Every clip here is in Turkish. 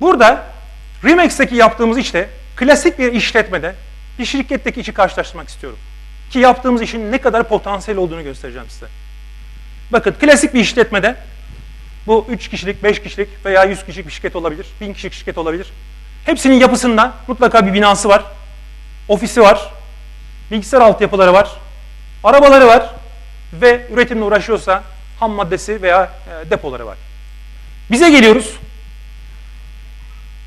Burada Remex'teki yaptığımız işte klasik bir işletmede bir şirketteki işi karşılaştırmak istiyorum. Ki yaptığımız işin ne kadar potansiyel olduğunu göstereceğim size. Bakın klasik bir işletmede bu 3 kişilik, 5 kişilik veya 100 kişilik bir şirket olabilir, 1000 kişilik şirket olabilir. Hepsinin yapısında mutlaka bir binası var, ofisi var, bilgisayar altyapıları var, arabaları var ve üretimle uğraşıyorsa ham maddesi veya e, depoları var. Bize geliyoruz.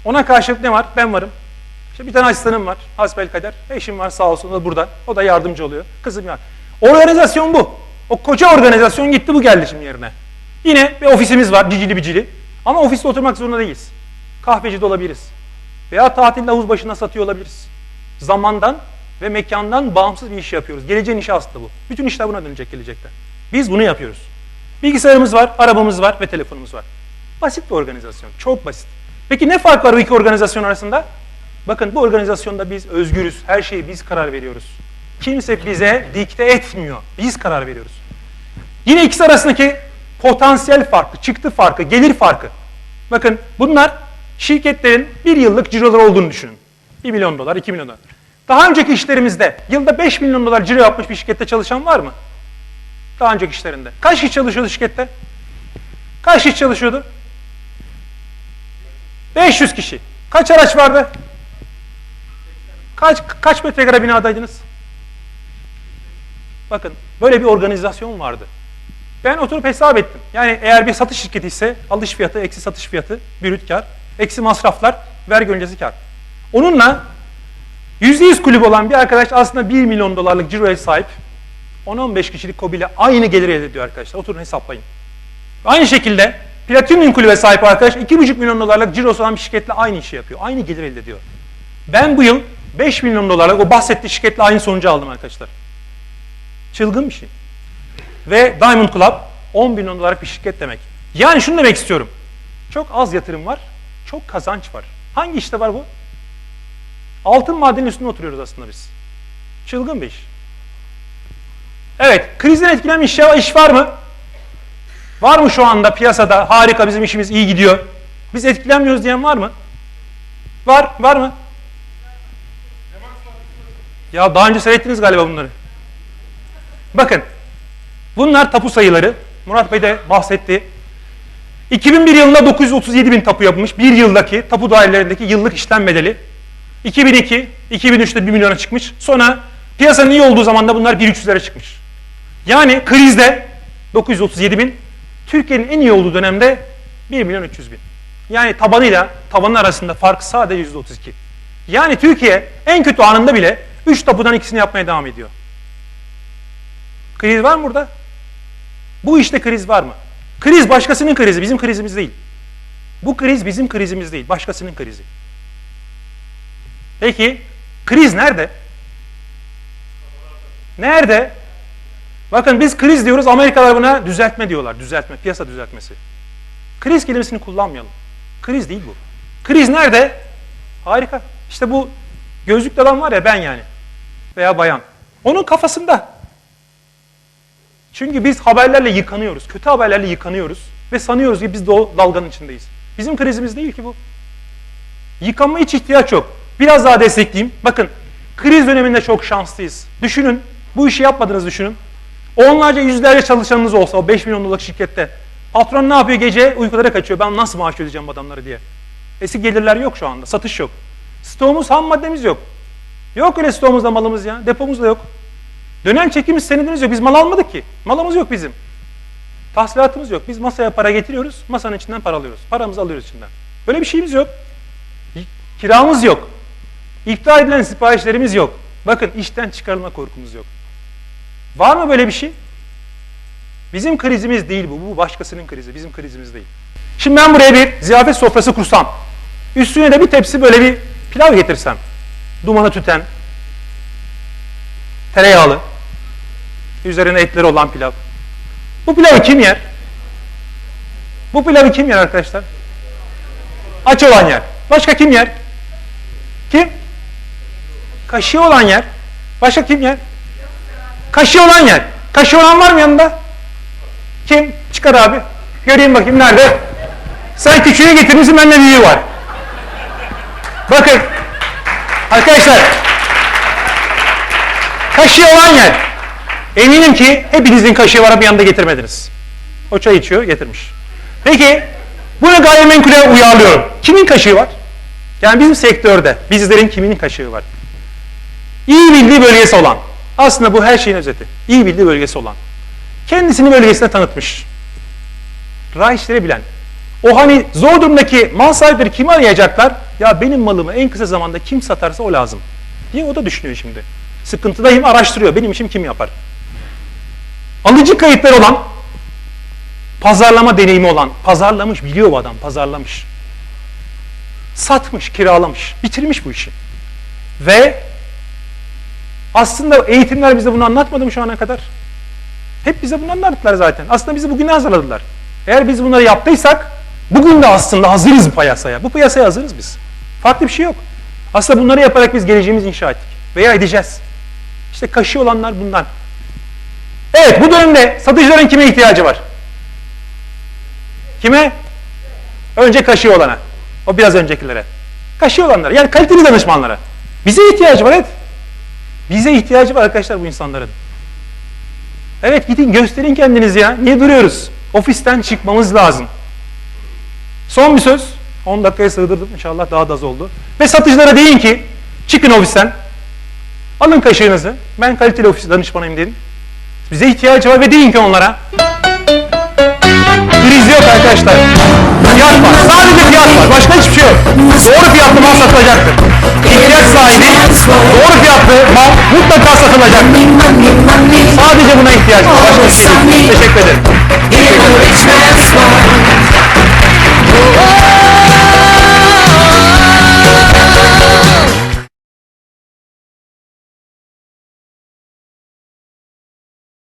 Ona karşılık ne var? Ben varım. İşte bir tane asistanım var. Hasbelkader. Eşim var sağ olsun o da burada. O da yardımcı oluyor. Kızım var. Organizasyon bu. O koca organizasyon gitti bu geldi şimdi yerine. Yine bir ofisimiz var cicili bicili. Ama ofiste oturmak zorunda değiliz. Kahveci de olabiliriz. Veya tatilde havuz başına satıyor olabiliriz. Zamandan ve mekandan bağımsız bir iş yapıyoruz. Geleceğin işi aslında bu. Bütün işler buna dönecek gelecekte. Biz bunu yapıyoruz. Bilgisayarımız var, arabamız var ve telefonumuz var. Basit bir organizasyon. Çok basit. Peki ne fark var bu iki organizasyon arasında? Bakın bu organizasyonda biz özgürüz. Her şeyi biz karar veriyoruz. Kimse bize dikte etmiyor. Biz karar veriyoruz. Yine ikisi arasındaki potansiyel farkı, çıktı farkı, gelir farkı. Bakın bunlar şirketlerin bir yıllık ciroları olduğunu düşünün. 1 milyon dolar, 2 milyon dolar. Daha önceki işlerimizde yılda 5 milyon dolar ciro yapmış bir şirkette çalışan var mı? Daha önceki işlerinde. Kaç kişi çalışıyordu şirkette? Kaç kişi çalışıyordu? 500 kişi. Kaç araç vardı? Kaç kaç metrekare binadaydınız? Bakın böyle bir organizasyon vardı. Ben oturup hesap ettim. Yani eğer bir satış şirketi ise alış fiyatı eksi satış fiyatı brüt kar, eksi masraflar, vergi öncesi kar. Onunla %100 kulüp olan bir arkadaş aslında 1 milyon dolarlık ciroya sahip 10-15 kişilik kobiyle aynı gelir elde ediyor arkadaşlar. Oturun hesaplayın. Aynı şekilde Platinum kulübe sahip arkadaş 2,5 milyon dolarlık cirosu olan bir şirketle aynı işi yapıyor. Aynı gelir elde ediyor. Ben bu yıl 5 milyon dolarlık o bahsettiği şirketle aynı sonucu aldım arkadaşlar. Çılgın bir şey. Ve Diamond Club 10 milyon dolarlık bir şirket demek. Yani şunu demek istiyorum. Çok az yatırım var, çok kazanç var. Hangi işte var bu? Altın madenin üstünde oturuyoruz aslında biz. Çılgın bir iş. Evet, krizden etkilenmiş iş, iş var mı? Var mı şu anda piyasada harika bizim işimiz iyi gidiyor? Biz etkilenmiyoruz diyen var mı? Var, var mı? Ya daha önce seyrettiniz galiba bunları. Bakın, bunlar tapu sayıları. Murat Bey de bahsetti. 2001 yılında 937 bin tapu yapılmış. Bir yıldaki tapu dairelerindeki yıllık işlem bedeli. 2002, 2003'te 1 milyona çıkmış. Sonra piyasanın iyi olduğu zaman da bunlar 1.300'lere çıkmış. Yani krizde 937 bin, Türkiye'nin en iyi olduğu dönemde 1 milyon 300 bin. Yani tabanıyla tavanın arasında fark sadece %32. Yani Türkiye en kötü anında bile 3 tapudan ikisini yapmaya devam ediyor. Kriz var mı burada? Bu işte kriz var mı? Kriz başkasının krizi, bizim krizimiz değil. Bu kriz bizim krizimiz değil, başkasının krizi. Peki, kriz nerede? Nerede? Bakın biz kriz diyoruz, Amerikalılar buna düzeltme diyorlar. Düzeltme, piyasa düzeltmesi. Kriz kelimesini kullanmayalım. Kriz değil bu. Kriz nerede? Harika. İşte bu gözlüklü adam var ya ben yani. Veya bayan. Onun kafasında. Çünkü biz haberlerle yıkanıyoruz. Kötü haberlerle yıkanıyoruz. Ve sanıyoruz ki biz de o dalganın içindeyiz. Bizim krizimiz değil ki bu. Yıkanma hiç ihtiyaç yok. Biraz daha destekleyeyim. Bakın kriz döneminde çok şanslıyız. Düşünün. Bu işi yapmadınız düşünün. Onlarca yüzlerce çalışanınız olsa o 5 milyon dolarlık şirkette. Patron ne yapıyor gece uykulara kaçıyor. Ben nasıl maaş ödeyeceğim adamları diye. Eski gelirler yok şu anda. Satış yok. Stoğumuz ham maddemiz yok. Yok öyle stoğumuzda malımız ya. Depomuz da yok. Dönem çekimiz senedimiz yok. Biz mal almadık ki. Malımız yok bizim. Tahsilatımız yok. Biz masaya para getiriyoruz. Masanın içinden para alıyoruz. Paramızı alıyoruz içinden. Böyle bir şeyimiz yok. Kiramız yok. İptal edilen siparişlerimiz yok. Bakın işten çıkarılma korkumuz yok. Var mı böyle bir şey? Bizim krizimiz değil bu. Bu başkasının krizi. Bizim krizimiz değil. Şimdi ben buraya bir ziyafet sofrası kursam. Üstüne de bir tepsi böyle bir pilav getirsem. Dumanı tüten. Tereyağlı. Üzerine etleri olan pilav. Bu pilavı kim yer? Bu pilavı kim yer arkadaşlar? Aç olan yer. Başka kim yer? Kim? Kaşığı olan yer. Başka kim yer? Kaşığı olan yer. Kaşığı olan var mı yanında? Kim? Çıkar abi. Göreyim bakayım nerede? Sen küçüğü getirmişsin bende büyüğü var. Bakın. Arkadaşlar. Kaşığı olan yer. Eminim ki hepinizin kaşığı var bir yanında getirmediniz. O çay içiyor getirmiş. Peki bunu gayrimenkule uyarlıyorum. Kimin kaşığı var? Yani bizim sektörde bizlerin kiminin kaşığı var? İyi bildiği bölgesi olan. Aslında bu her şeyin özeti. İyi bildiği bölgesi olan. Kendisini bölgesine tanıtmış. Rah işleri bilen. O hani zor durumdaki mal sahipleri kimi arayacaklar? Ya benim malımı en kısa zamanda kim satarsa o lazım. diye o da düşünüyor şimdi. Sıkıntıdayım araştırıyor. Benim işim kim yapar? Alıcı kayıtları olan, pazarlama deneyimi olan, pazarlamış, biliyor bu adam, pazarlamış. Satmış, kiralamış, bitirmiş bu işi. Ve aslında eğitimler bize bunu anlatmadı mı şu ana kadar? Hep bize bunu anlattılar zaten. Aslında bizi bugüne hazırladılar. Eğer biz bunları yaptıysak, bugün de aslında hazırız bu piyasaya. Bu piyasaya hazırız biz. Farklı bir şey yok. Aslında bunları yaparak biz geleceğimizi inşa ettik. Veya edeceğiz. İşte kaşı olanlar bundan. Evet bu dönemde satıcıların kime ihtiyacı var? Kime? Önce kaşı olana. O biraz öncekilere. Kaşı olanlara yani kaliteli danışmanlara. Bize ihtiyacı var evet. Bize ihtiyacı var arkadaşlar bu insanların. Evet gidin gösterin kendinizi ya. Niye duruyoruz? Ofisten çıkmamız lazım. Son bir söz. 10 dakikaya sığdırdım. İnşallah daha da az oldu. Ve satıcılara deyin ki çıkın ofisten. Alın kaşığınızı. Ben kaliteli ofis danışmanıyım deyin. Bize ihtiyacı var ve deyin ki onlara. Kriz yok arkadaşlar. Fiyat var. Sadece fiyat var. Başka hiçbir şey yok. Doğru fiyatlı mal satılacaktır. İhtiyaç sahibi doğru fiyatlı mal mutlaka satılacaktır. Sadece buna ihtiyaç var. Başka bir şey yok. Teşekkür ederim.